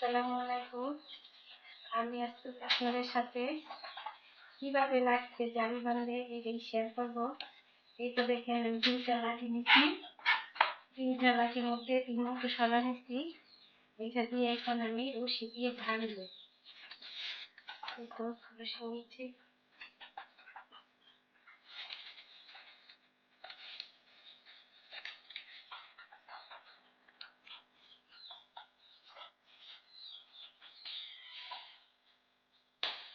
আসসালামু আলাইকুম। আমি আজকে আপনাদের সাথে কীভাবে লাগছে জালি বান্ধে এটাই শেয়ার করব। এই তো দেখেন তিনটা লাঠি নিচ্ছি। তিনটা লাঠির মধ্যে তিন মতো সলা নিচ্ছি। এইটা দিয়ে এখন আমি রশি দিয়ে ভাঙবো। তো রশি নিচ্ছি এই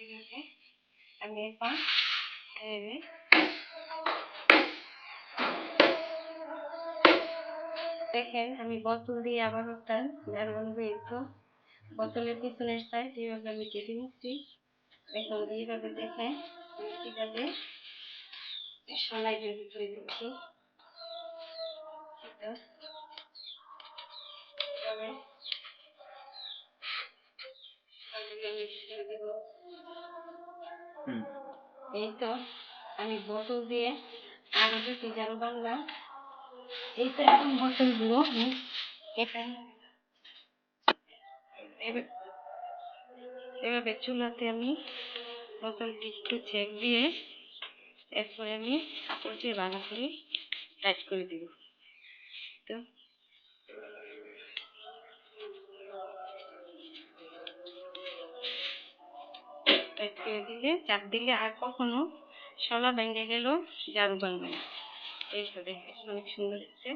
এভাবে আমি এভাবে দেখেন আমি বোতল দিয়ে আবার ওটা যেমন একটু বোতলের পিছনের সাইড এইভাবে আমি কেটে নিচ্ছি এখন এইভাবে দেখেন কীভাবে সলাইটের ভিতরে দিচ্ছি এই তো আমি বোতল দিয়ে দুটি জাল বাংলা এই তো এখন বোতলগুলো আমি এটা এভাবে চুলাতে আমি বোতলটি একটু চেক দিয়ে এরপরে আমি দিয়ে ভালো করে টাইট করে দিব। তো টাইট করে দিলে, চাপ দিলে আর কখনো শলা ভেঙে গেলেও জারু বানবে না। এই তো দেখে অনেক সুন্দর হচ্ছে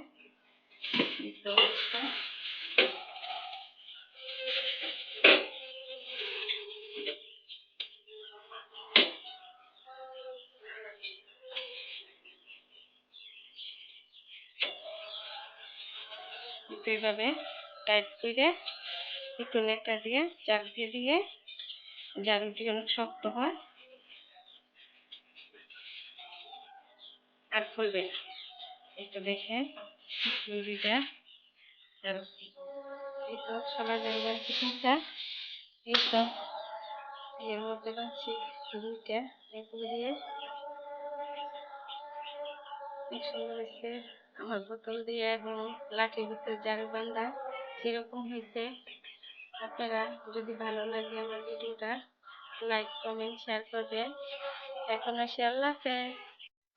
এইভাবে টাইট করে একটু নেকটা দিয়ে চাক দিয়ে দিয়ে জারুটি অনেক শক্ত হয়। আর খুলবে না। একটু দেখে রুটিটা এই তো সবার জায়গায় চিকেনটা এই তো এর মধ্যে পাচ্ছি রুটিটা এগুলো দিয়ে। সুন্দর আমার বোতল দিয়ে এবং লাঠির ভিতরে জারু বান্ধা সেরকম হয়েছে। আপনারা যদি ভালো লাগে আমার ভিডিওটা লাইক কমেন্ট শেয়ার করবেন। এখন আসি আল্লাহ হাফেজ।